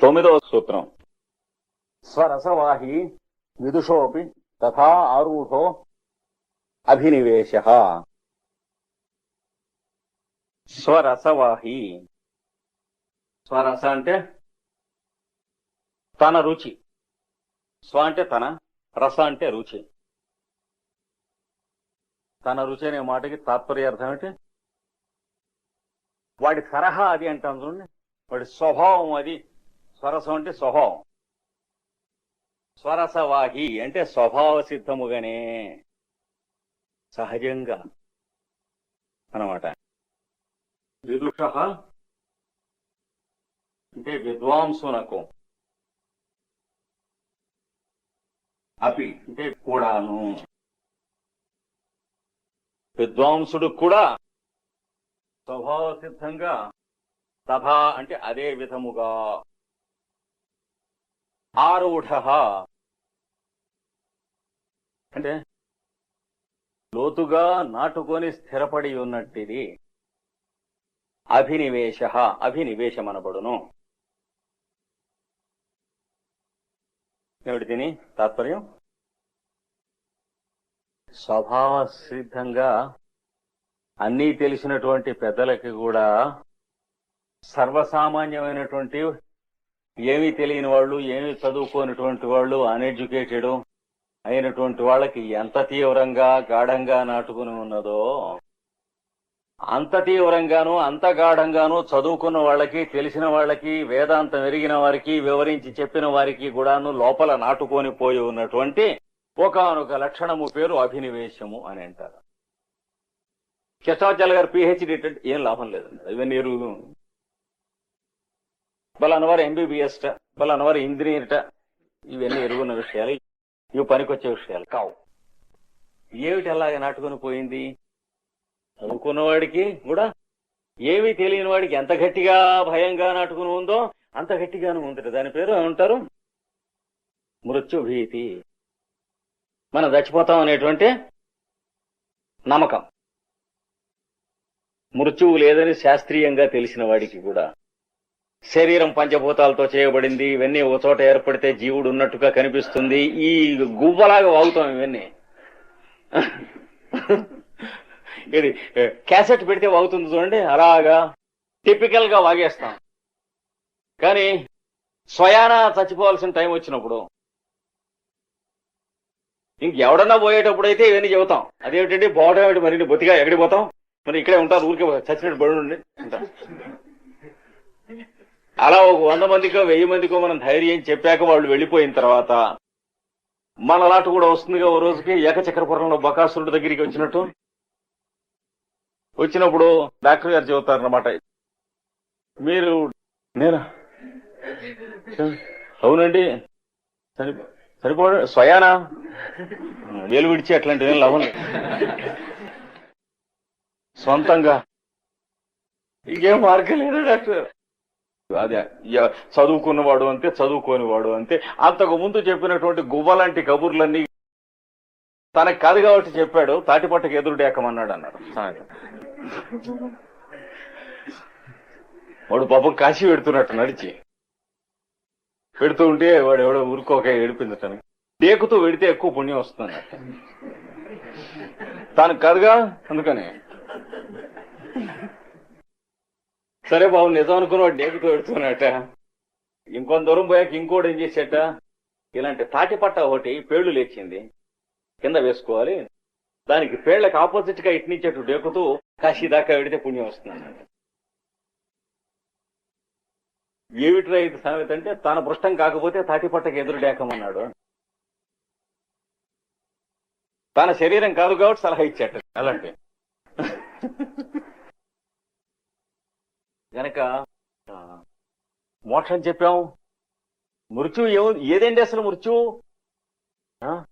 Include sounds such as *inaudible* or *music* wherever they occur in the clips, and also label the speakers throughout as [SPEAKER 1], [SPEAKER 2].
[SPEAKER 1] తొమ్మిదవ సూత్రం. స్వరసవాహి విదుషోపి తథా ఆరూఢో అభినివేశ. స్వరసవాహి. స్వరస అంటే తన రుచి. స్వ అంటే తన రస అంటే రుచి. తన రుచి అనే మాటకి తాత్పర్యార్థం ఏంటి వాడి తరహా అది అంటాం చూడండి. వాడి స్వభావం అది. స్వరసం అంటే స్వభావం. స్వరసవాహి అంటే స్వభావ సిద్ధముగానే సహజంగా అన్నమాట. విదుష అంటే విద్వాంసునకు అపి అంటే కూడాను. విద్వాంసుడు కూడా స్వభావ సిద్ధంగా తథా అంటే అదే విధముగా ఆరూఢ. అంటే లోతుగా నాటుకొని స్థిరపడి ఉన్నట్టిది. అభినివేశ అభినివేశమనబడును. ఏమిటి దీని తాత్పర్యం? స్వభావ సిద్ధంగా అన్నీ తెలిసినటువంటి పెద్దలకి కూడా సర్వసామాన్యమైనటువంటి ఏమీ తెలియని వాళ్ళు ఏమీ చదువుకోనటువంటి వాళ్ళు అన్ఎడ్యుకేటెడ్ అయినటువంటి వాళ్ళకి ఎంత తీవ్రంగా గాఢంగా నాటుకుని ఉన్నదో అంత తీవ్రంగాను అంత గాఢంగాను చదువుకున్న వాళ్ళకి తెలిసిన వాళ్ళకి వేదాంతం ఎరిగిన వారికి వివరించి చెప్పిన వారికి కూడాను లోపల నాటుకొని పోయి ఉన్నటువంటి ఒకనొక లక్షణము పేరు అభినివేశము అని అంటారు. కృష్ణాచార్య గారు పిహెచ్డి ఏం లాభం లేదండి. ఇవన్నీ బలనవారు ఎంబీబీఎస్ బలనవారు ఇంజనీర్ట ఇవన్నీ ఎరుగున్న విషయాలు ఇవి పనికొచ్చే విషయాలు కావు. ఏమిటి అలాగే నాటుకొని పోయింది? చదువుకున్నవాడికి కూడా ఏమీ తెలియని వాడికి ఎంత గట్టిగా భయంగా నాటుకుని ఉందో అంత గట్టిగానే ఉంది దాని పేరు ఏమంటారు? మృత్యుభీతి. మనం చచ్చిపోతాం అనేటువంటి నమ్మకం. మృత్యువు లేదని శాస్త్రీయంగా తెలిసిన వాడికి కూడా శరీరం పంచభూతాలతో చేయబడింది. ఇవన్నీ ఒక చోట ఏర్పడితే జీవుడు ఉన్నట్టుగా కనిపిస్తుంది. ఈ గువ్వలాగా వాగుతాం ఇవన్నీ. ఇది క్యాసెట్ పెడితే వాగుతుంది చూడండి. అలాగా టిపికల్గా వాగేస్తాం. కానీ స్వయాన చచ్చిపోవాల్సిన టైం వచ్చినప్పుడు ఇంకెవడన్నా పోయేటప్పుడు అయితే ఇవన్నీ చెబుతాం. అదేమిటంటే పోవడం మరి బొత్తిగా ఎక్కడికి పోతాం మరి ఇక్కడే ఉంటారు ఊరికే చచ్చినట్టు బడి ఉండి అలా ఒక వంద మందికో వెయ్యి మందికో మనం ధైర్యం చెప్పాక వాళ్ళు వెళ్ళిపోయిన తర్వాత మన లాట కూడా వస్తుందిగా ఓ రోజుకి ఏకచక్రపురంలో బకాసురుడి దగ్గరికి వచ్చినట్టు. వచ్చినప్పుడు డాక్టర్ గారు చెబుతారన్నమాట. మీరు నేనా? అవునండి. సరి సరిపో స్వయానా? వేలు విడిచి అట్లాంటివి ఏం సొంతంగా. ఇంకేం మార్గం లేదు డాక్టర్. అదే చదువుకున్నవాడు అంతే చదువుకోనివాడు అంతే. అంతకు ముందు చెప్పినటువంటి గువ్వలాంటి కబుర్లన్నీ తనకు కాదు కాబట్టి చెప్పాడు తాటిపట్టకు ఎదురుడేకమన్నాడు అన్నాడు. వాడు పాపం కాశీ పెడుతున్నట్టు నడిచి. పెడుతూ ఉంటే వాడు ఎవడో ఊరుకోక ఏడిపించటానికి టేకుతూ పెడితే ఎక్కువ పుణ్యం వస్తుంది తాను కాదుగా అందుకని. సరే బాబు నిజం అనుకున్నాడు డేకుతో పెడుతున్నట ఇంకొంత దూరం పోయాక ఇంకోటి ఏం చేసేట? ఇలాంటి తాటిపట్ట ఒకటి పేళ్ళు లేచింది. కింద వేసుకోవాలి. దానికి పేళ్ళకు ఆపోజిట్గా ఇట్నిచ్చేట్టు డేకుతూ కాశీ దాకా వెడితే పుణ్యం వస్తుంది ఏమిట్రా ఇది సామెత అంటే తన పృష్టం కాకపోతే తాటిపట్టకు ఎదురు డేకమన్నాడు తన శరీరం కాదు కాబట్టి సలహా ఇచ్చేట. అలాంటి. గనక మోక్షం చెప్పాం. మృత్యు ఏ ఏదేంటి అసలు మృత్యు? ఆ?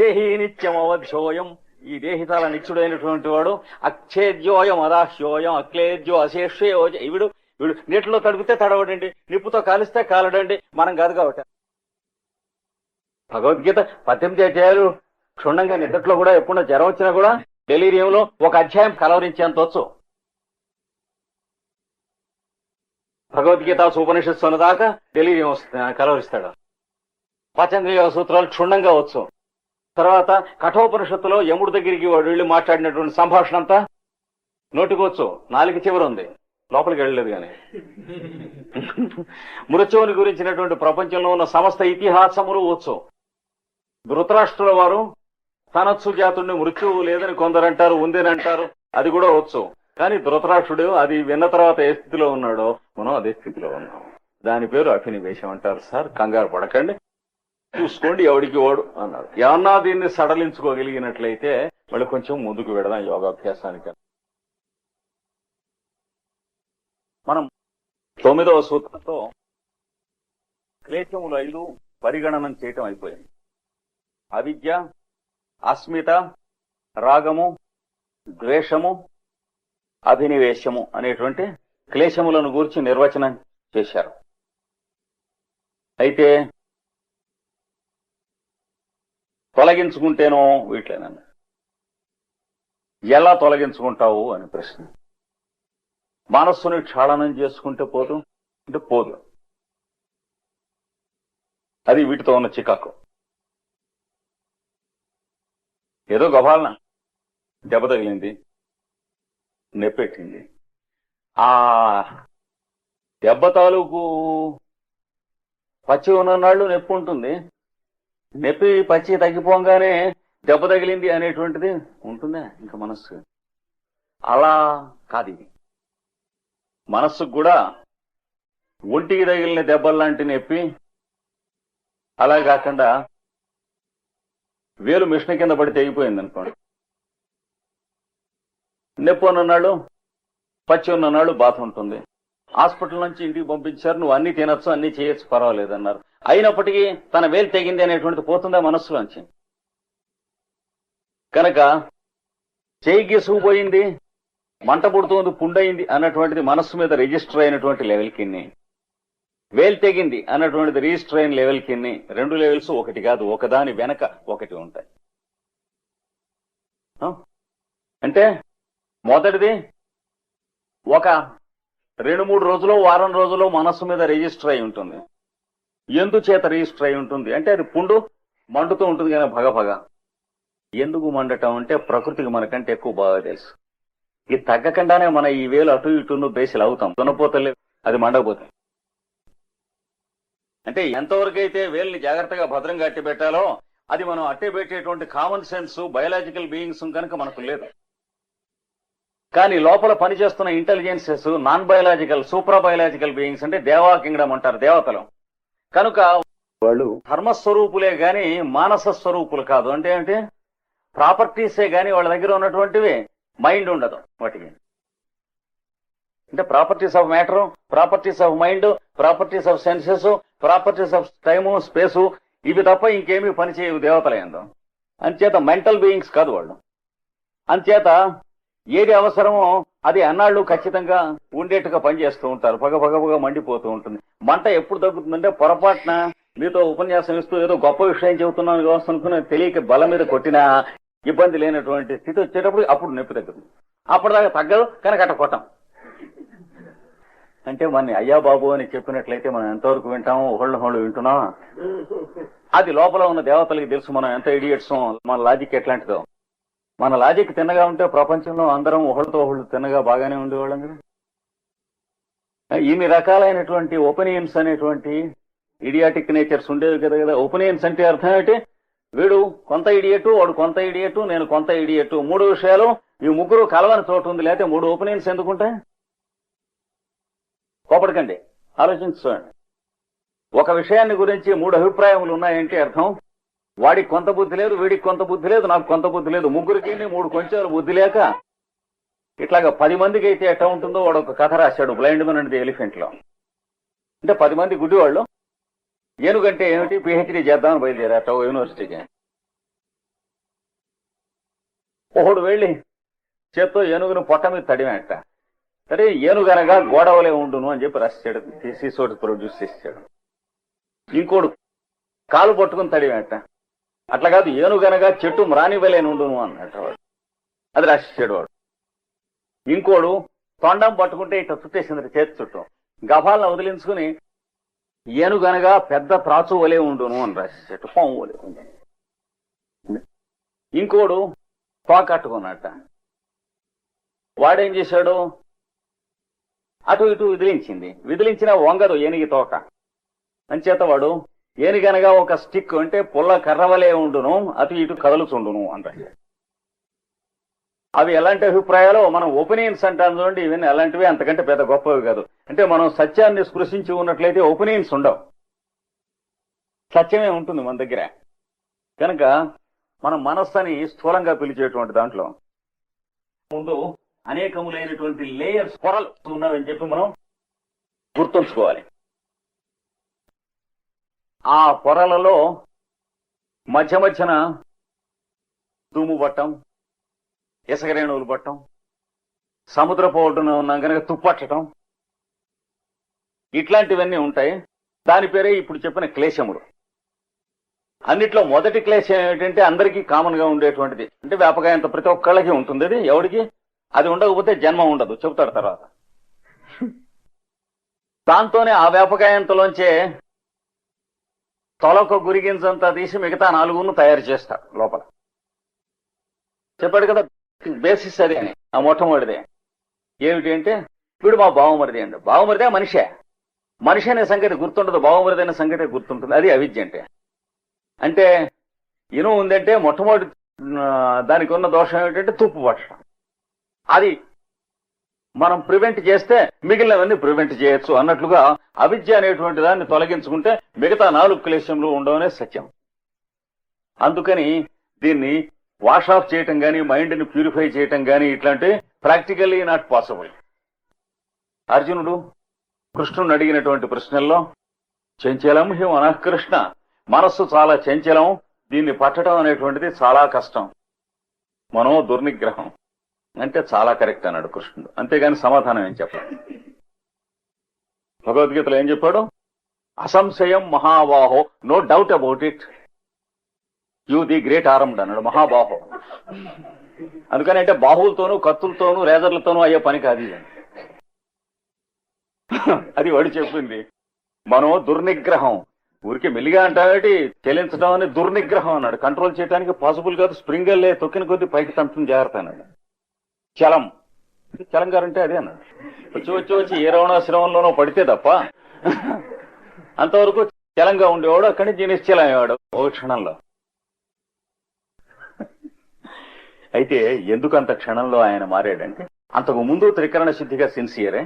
[SPEAKER 1] దేహి నిత్యం అవధ్యోయం ఈ దేహి నిత్యుడైనటువంటి వాడు. అక్షేద్యోయం అదాహ్యోయం అక్లేద్యో అశేష్యో ఇవిడు వీడు నీటిలో తడిపితే తడవడండి నిప్పుతో కాలిస్తే కాలడండి మనం కాదు కాబట్టి. భగవద్గీత పద్దెనిమిది అధ్యాయాలు క్షుణ్ణంగా నిద్రలో కూడా ఎప్పుడో జ్వరం వచ్చినా కూడా డెలీరియంలో ఒక అధ్యాయం కలవరించేంత వచ్చు. భగవద్గీత ఉపనిషత్తు దాకా తెలియజేయం కలవరిస్తాడు. పతంజలి సూత్రాలు క్షుణ్ణంగా వచ్చు. తర్వాత కఠోపనిషత్తులో యముడి దగ్గరికి వాడు వెళ్ళి మాట్లాడినటువంటి సంభాషణ అంతా నోటికొచ్చు నాలుగు చివరి ఉంది. లోపలికి వెళ్ళలేదు కానీ. *laughs* మృత్యువుని గురించినటువంటి ప్రపంచంలో ఉన్న సమస్త ఇతిహాసములు వచ్చు. ధృతరాష్ట్రుల వారు తనత్సు జాతుడిని మృత్యువు లేదని కొందరంటారు ఉందని అంటారు అది కూడా వచ్చు. కానీ ధృతరాక్షుడు అది విన్న తర్వాత ఏ స్థితిలో ఉన్నాడో మనం అదే స్థితిలో ఉన్నాం. దాని పేరు అభినివేశం అంటారు సార్. కంగారు పడకండి. చూసుకోండి ఎవడికి వాడు అన్నాడు ఏమన్నా దీన్ని సడలించుకోగలిగినట్లయితే మళ్ళీ కొంచెం ముందుకు వెడదాం యోగాభ్యాసానికి. మనం తొమ్మిదవ సూత్రంతో క్లేశములు ఐదు పరిగణనం చేయటం అయిపోయింది. అవిద్య అస్మిత రాగము ద్వేషము అభినివేశము అనేటువంటి క్లేశములను గూర్చి నిర్వచనం చేశారు. అయితే తొలగించుకుంటేనో వీటిలేనన్నా ఎలా తొలగించుకుంటావు అని ప్రశ్న. మనస్సుని క్షాళనం చేసుకుంటే పోదు అంటే పోదు. అది వీటితో ఉన్న చికాకు. ఏదో గభాలన దెబ్బ తగిలింది. నెప్పెట్టింది ఆ దెబ్బ తాలూకు పచ్చి ఉన్న నాళ్ళు నొప్పి ఉంటుంది. నొప్పి పచ్చి తగ్గిపోగానే దెబ్బ తగిలింది అనేటువంటిది ఉంటుందా? ఇంకా మనస్సు. అలా కాదు ఇది. మనస్సుకు కూడా ఒంటికి తగిలిన దెబ్బల్లాంటి నొప్పి. అలా కాకుండా వేలు మిషన్ కింద పడి తెగిపోయింది అనుకోండి నొప్పి ఉన్ననాడు పచ్చి ఉన్ననాడు బాధ ఉంటుంది. హాస్పిటల్ నుంచి ఇంటికి పంపించారు నువ్వు అన్ని తినొచ్చు అన్ని చేయొచ్చు పర్వాలేదు అన్నారు. అయినప్పటికీ తన వేలు తెగింది అనేటువంటిది పోతుందా మనస్సులోంచి? కనుక చేయి గీసుకుపోయింది మంట పుడుతుంది పుండయింది అన్నటువంటిది మనస్సు మీద రిజిస్టర్ అయినటువంటి లెవెల్ కిన్ని. వేలు తెగింది అన్నటువంటిది రిజిస్టర్ అయిన లెవెల్ కిన్ని. రెండు లెవెల్స్ ఒకటి కాదు ఒకదాని వెనక ఒకటి ఉంటాయి. అంటే మొదటిది ఒక రెండు మూడు రోజులు వారం రోజులు మనస్సు మీద రిజిస్టర్ అయి ఉంటుంది. ఎందుచేత రిజిస్టర్ అయి ఉంటుంది? అంటే అది పుండు మండుతూ ఉంటుంది కానీ భగభగ. భగ ఎందుకు మండటం అంటే ప్రకృతికి మనకంటే ఎక్కువ బాగా తెలుసు. ఇది తగ్గకుండానే మన ఈ వేలు అటు ఇటు బేసిలు అవుతాం. దున్నపోతలే అది మండకపోతాయి అంటే ఎంతవరకు అయితే వేల్ని జాగ్రత్తగా భద్రంగా అట్టి పెట్టాలో అది మనం అట్టే పెట్టేటువంటి కామన్ సెన్స్ బయలాజికల్ బీయింగ్స్ కనుక మనకు లేదు. కానీ లోపల పనిచేస్తున్న intelligences non biological super biological beings అంటే దేవా కింగ్డమ్ అంటారు దేవతలు. కనుక వాళ్ళు ధర్మస్వరూపులే గాని మానస స్వరూపులు కాదు. అంటే అంటే ప్రాపర్టీసే గాని వాళ్ళ దగ్గర ఉన్నటువంటివి మైండ్ ఉండదు వాటికి. అంటే properties of matter properties of mind properties of senses properties of time space ఇవి తప్ప ఇంకేమీ పని చేయవు దేవతలయందు అంచేత మెంటల్ బీయింగ్స్ కాదు వాళ్ళు. అంచేత ఏది అవసరమో అది అన్నాళ్ళు ఖచ్చితంగా ఉండేట్టుగా పనిచేస్తూ ఉంటారు. పగ పగ పగ మండిపోతూ ఉంటుంది. మంట ఎప్పుడు తగ్గుతుందంటే పొరపాటున మీతో ఉపన్యాసం ఇస్తూ ఏదో గొప్ప విషయం చెబుతున్నాను కావచ్చు అనుకుని తెలియక బల మీద కొట్టినా ఇబ్బంది లేనటువంటి స్థితి వచ్చేటప్పుడు అప్పుడు నొప్పి తగ్గుతుంది. అప్పటిదాకా తగ్గదు కనుక అట్ట కొట్టం. అంటే మన అయ్యా బాబు అని చెప్పినట్లయితే మనం ఎంతవరకు వింటాము ఒకళ్ళు ఒకళ్ళు వింటున్నాం అది లోపల ఉన్న దేవతలకి తెలుసు మనం ఎంత ఇడియట్స్ మన లాజిక్ ఎట్లాంటిదో. మన లాజిక్ తిన్నగా ఉంటే ప్రపంచంలో అందరం ఒకళ్ళతో ఒకళ్ళు తిన్నగా బాగానే ఉండేవాళ్ళం కదా. ఇన్ని రకాలైనటువంటి ఒపీనియన్స్ అనేటువంటి ఇడియాటిక్ నేచర్స్ ఉండేవి కదా కదా. ఒపీనియన్స్ అంటే అర్థం ఏంటి వీడు కొంత ఇడియటు వాడు కొంత ఇడియటు నేను కొంత ఇడియటు మూడు విషయాలు ఈ ముగ్గురు కలవని చోటు ఉంది లేకపోతే మూడు ఒపీనియన్స్ ఎందుకుంటాయి కోపడకండి. ఆలోచించుకోండి ఒక విషయాన్ని గురించి మూడు అభిప్రాయములు ఉన్నాయంటే అర్థం వాడికి కొంత బుద్ధి లేదు వీడికి కొంత బుద్ధి లేదు నాకు కొంత బుద్ధి లేదు. ముగ్గురికి మూడు కొంచెం బుద్ధి లేక ఇట్లాగా పది మందికి అయితే ఎట్లా ఉంటుందో వాడు ఒక కథ రాశాడు బ్లైండ్ మెన్ అనేది ఎలిఫెంట్లో. అంటే పది మంది గుడ్డివాళ్ళు. ఏనుగంటే ఏమిటి? పిహెచ్డీ చేద్దామని బయలుదేరాట యూనివర్సిటీకి ఒకడు వెళ్ళి చేత్తో ఏనుగును పొట్ట మీద తడిమేట. సరే ఏనుగనగా గోడవలే ఉండును అని చెప్పి రాశాడు థీసిస్ ప్రొడ్యూస్ చేశాడు ఇంకోడు కాలు పట్టుకుని తడిమేట. అట్లా కాదు ఏనుగనగా చెట్టు మ్రానివలే ఉండును అన్నట్టు వాడు. అది రాసేసాడు వాడు. ఇంకోడు తొండం పట్టుకుంటే ఇట్లా చుట్టేసింది చేతి చుట్టూ. గభాలను వదిలించుకుని ఏనుగనగా పెద్ద త్రాచు వలే ఉండును అని రాసేట పాము వలే ఉండును. ఇంకోడు తోకట్టుకున్నట్ట వాడేం చేశాడు? అటు ఇటు విదిలించింది. విదిలించిన వంగదు ఏనుగి తోక. అంచేత వాడు ఏనిగనగా ఒక స్టిక్ అంటే పుల్ల కర్రవలే ఉండును అటు ఇటు కదులుచుండును అంటాడు అవి ఎలాంటి అభిప్రాయాలు మనం ఒపీనియన్స్ అంటాం చూడండి ఇవన్నీ అలాంటివి అంతకంటే పెద్ద గొప్పవి కాదు. అంటే మనం సత్యాన్ని స్పృశించి ఉన్నట్లయితే ఒపీనియన్స్ ఉండవు. సత్యమే ఉంటుంది మన దగ్గర. కనుక మన మనస్సుని స్థూలంగా పిలిచేటువంటి దాంట్లో ముందు అనేకములైనటువంటి లేయర్స్ పొరలు ఉన్నవని చెప్పి మనం గుర్తుంచుకోవాలి. ఆ పొరలలో మధ్య మధ్యన దుమ్ము పట్టం ఇసగరేణువులు పట్టం సముద్రపు సముద్ర పౌడున ఉన్నాం కనుక తుప్పట్టడం ఇట్లాంటివన్నీ ఉంటాయి. దాని పేరే ఇప్పుడు చెప్పిన క్లేశములు. అన్నిట్లో మొదటి క్లేశం ఏమిటంటే అందరికీ కామన్గా ఉండేటువంటిది. అంటే వ్యాపకాయంత ప్రతి ఒక్కళ్ళకి ఉంటుంది. అది ఎవడికి? అది ఉండకపోతే జన్మ ఉండదు. చెబుతాడు తర్వాత. దాంతోనే ఆ వ్యాపకాయంతలోంచే తొలక గురిగించంతా తీసి మిగతా నాలుగును తయారు చేస్తాడు లోపల. చెప్పాడు కదా బేసిస్ అదే అని ఆ మొట్టమొదటిదే. ఏమిటి అంటే వీడు మా బావమరిది అండి బావమరిదే మనిషే. మనిషి అనే సంగతి గుర్తుండదు బావమరిది అనే సంగతి గుర్తుంటుంది. అది అవిద్య అంటే. అంటే ఇనుము ఉందంటే మొట్టమొదటి దానికి ఉన్న దోషం ఏమిటంటే తుప్పు పట్టడం. అది మనం ప్రివెంట్ చేస్తే మిగిలినవన్నీ ప్రివెంట్ చేయొచ్చు అన్నట్లుగా అవిద్య అనేటువంటి దాన్ని తొలగించుకుంటే మిగతా నాలుగు క్లేశంలు ఉండవనే సత్యం. అందుకని దీన్ని వాష్ ఆఫ్ చేయటం కానీ మైండ్ని ప్యూరిఫై చేయటం కానీ ఇట్లాంటి ప్రాక్టికల్లీ నాట్ పాసిబుల్ అర్జునుడు కృష్ణుని అడిగినటువంటి ప్రశ్నల్లో చంచలం హిం కృష్ణ? మనస్సు చాలా చంచలం దీన్ని పట్టడం అనేటువంటిది చాలా కష్టం. మనో దుర్నిగ్రహం. అంటే చాలా కరెక్ట్ అన్నాడు కృష్ణుడు. అంతేగాని సమాధానం ఏం చెప్పాడు భగవద్గీతలో ఏం చెప్పాడు? అసంశయం మహాబాహో. No doubt about it you the great armed అన్నాడు మహాబాహో. అందుకని అంటే బాహువులతోనూ కత్తులతోనూ రేజర్లతోనూ అయ్యే పని కాదు అది వాడు చెప్పింది. మనో దుర్నిగ్రహం. ఊరికి మెల్లిగా అంటావేటి చెలించడం అని దుర్నిగ్రహం అన్నాడు. కంట్రోల్ చేయడానికి పాసిబుల్ కాదు. స్ప్రింగర్లే తొక్కిన కొద్దీ పైకి తంపడం జాగ్రత్త అన్నాడు. చలం. చలం గారంటే అదే అన్నాడు. వచ్చి వచ్చి వచ్చి ఏ రవణాశ్రమంలోనో పడితే తప్ప అంతవరకు చలంగా ఉండేవాడు అక్కడి నుంచి నిశ్చలం అయ్యేవాడు ఓ క్షణంలో. అయితే ఎందుకు అంత క్షణంలో ఆయన మారాడంటే అంతకు ముందు త్రికరణ శుద్ధిగా సిన్సియరే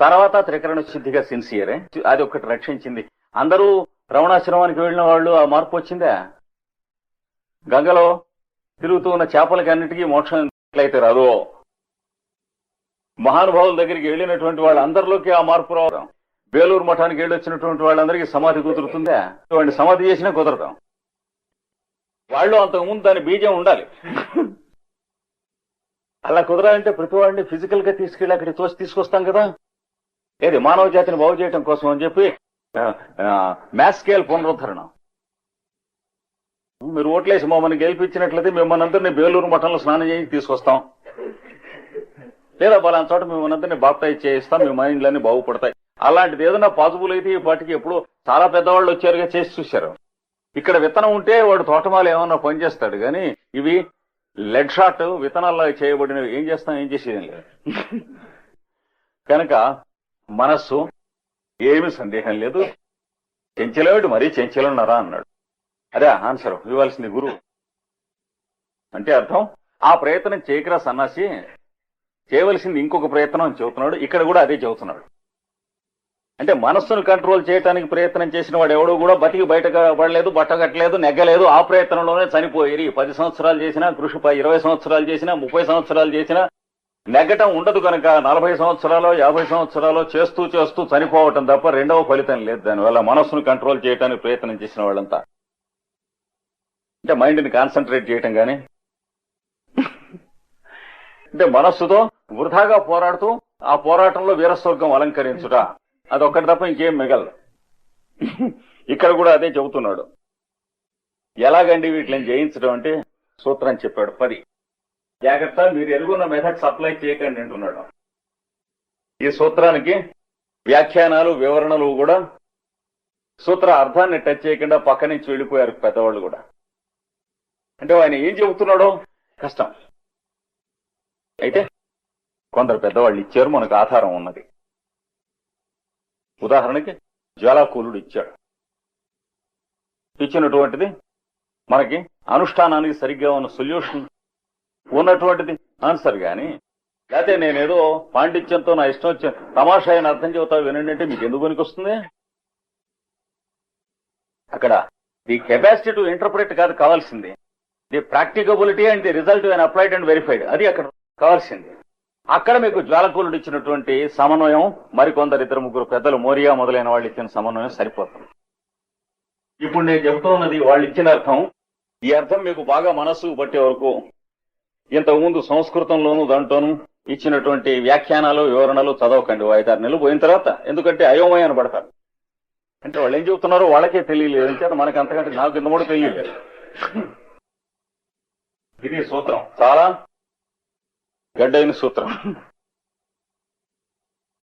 [SPEAKER 1] తర్వాత త్రికరణ శుద్ధిగా సిన్సియరే అది ఒకటి రక్షించింది. అందరూ రమణాశ్రమానికి వెళ్ళిన వాళ్ళు ఆ మార్పు వచ్చిందా? గంగలో తిరుగుతూ ఉన్న చేపలకి అన్నిటికీ మోక్షం ఎట్లయితే రాదో మహానుభావుల దగ్గరికి వెళ్ళినటువంటి వాళ్ళందరిలోకి ఆ మార్పు రావడం. బేలూరు మఠానికి వెళ్ళి వచ్చినటువంటి వాళ్ళందరికీ సమాధి కుదురుతుందా? వాడిని సమాధి చేసినా కుదరదాం. వాళ్ళు అంతకుముందు దాని బీజం ఉండాలి. అలా కుదరాలంటే ప్రతి వాడిని ఫిజికల్గా తీసుకెళ్ళి అక్కడికి తోసి తీసుకొస్తాం కదా. ఏది మానవ జాతిని బాగు చేయటం కోసం అని చెప్పి మ్యాస్కేల్ పునరుద్ధరణ. మీరు ఓట్లేసి మమ్మల్ని గెలిపించినట్లయితే మిమ్మల్ని అందరినీ బేలూరు మఠంలో స్నానం చేసి తీసుకొస్తాం. లేదా బలాన్ చోట మిమ్మల్ని అందరినీ బాప్తాయి చేయిస్తాం మీ మైండ్లన్నీ బాగుపడతాయి. అలాంటిది ఏదైనా పాసిబుల్ అయితే ఈ పాటికి ఎప్పుడు చాలా పెద్దవాళ్ళు వచ్చారుగా చేసి చూశారు. ఇక్కడ విత్తనం ఉంటే వాడు తోటమాలు ఏమన్నా పనిచేస్తాడు కానీ ఇవి లెడ్ షాట్ విత్తనాల్లో చేయబడినవి. ఏం చేస్తాం? ఏం చేసేదేం లేదు. కనుక మనస్సు ఏమి సందేహం లేదు. చెంచలేమిటి మరీ చెంచలున్నారా అన్నాడు. అదే ఆన్సర్ ఇవ్వాల్సింది గురువు. అంటే అర్థం? ఆ ప్రయత్నం చేయకరా సన్నాసి. చేయవలసింది ఇంకొక ప్రయత్నం అని చెబుతున్నాడు. ఇక్కడ కూడా అదే చెబుతున్నాడు. అంటే మనస్సును కంట్రోల్ చేయడానికి ప్రయత్నం చేసిన వాడు ఎవడు కూడా బతికి బయట పడలేదు బట్ట కట్టలేదు నెగ్గలేదు. ఆ ప్రయత్నంలోనే చనిపోయి పది సంవత్సరాలు చేసినా కృషి ఇరవై సంవత్సరాలు చేసినా ముప్పై సంవత్సరాలు చేసినా నెగ్గటం ఉండదు కనుక నలభై సంవత్సరాలు యాభై సంవత్సరాలు చేస్తూ చేస్తూ చనిపోవటం తప్ప రెండవ ఫలితం లేదు. దానివల్ల మనస్సును కంట్రోల్ చేయడానికి ప్రయత్నం చేసిన వాళ్ళంతా. అంటే మైండ్ని కాన్సన్ట్రేట్ చేయటం కానీ అంటే మనస్సుతో వృధాగా పోరాడుతూ ఆ పోరాటంలో వీరస్వర్గం అలంకరించుట అదొక్కటి తప్ప ఇంకేం మిగలదు. ఇక్కడ కూడా అదే చెబుతున్నాడు. ఎలాగండి వీటిని జయించడం అంటే సూత్రం చెప్పాడు. పది. జాగ్రత్త మీరు ఎరుగున్న మెథడ్ సప్లై చేయకండి అంటున్నాడు. ఈ సూత్రానికి వ్యాఖ్యానాలు వివరణలు కూడా సూత్ర అర్థాన్ని టచ్ చేయకుండా పక్క నుంచి వెళ్ళిపోయారు పెద్దవాళ్ళు కూడా. అంటే ఆయన ఏం చెబుతున్నాడో కష్టం. అయితే కొందరు పెద్దవాళ్ళు ఇచ్చారు మనకు ఆధారం ఉన్నది. ఉదాహరణకి జ్వాలాకూలుడు ఇచ్చాడు. ఇచ్చినటువంటిది మనకి అనుష్ఠానానికి సరిగ్గా ఉన్న సొల్యూషన్ ఉన్నటువంటిది ఆన్సర్ గాని లేకపోతే నేనేదో పాండిత్యంతో నా ఇష్టం వచ్చిన తమాషా అయిన అర్థం చెబుతావు వినండి అంటే మీకు ఎందుకు పనికొస్తుంది? అక్కడ ది కెపాసిటీ టు ఇంటర్ప్రిట్ కాదు కావాల్సింది. The practicability and the result and applied and verified. అది అక్కడ కావాల్సింది. అక్కడ మీకు జ్వాలకూలుడు ఇచ్చినటువంటి సమన్వయం మరికొందరు ఇద్దరు ముగ్గురు పెద్దలు మోరియా మొదలైన వాళ్ళు ఇచ్చిన సమన్వయం సరిపోతుంది. ఇప్పుడు నేను చెబుతున్నది వాళ్ళు ఇచ్చిన అర్థం. ఈ అర్థం మీకు బాగా మనస్సు పట్టే వరకు ఇంతకుముందు సంస్కృతంలోను దాంట్లోనూ ఇచ్చినటువంటి వ్యాఖ్యానాలు వివరణలు చదవకండి. ఐదారు నెలలు పోయిన తర్వాత ఎందుకంటే అయోమయాన్ని పడతారు. అంటే వాళ్ళు ఏం చెబుతున్నారో వాళ్ళకే తెలియలేదు. అంటే మనకి అంతకంటే నాకు ఇంత కూడా తెలియలేదు. ఇది సూత్రం. చాలా గడ్డైన సూత్రం.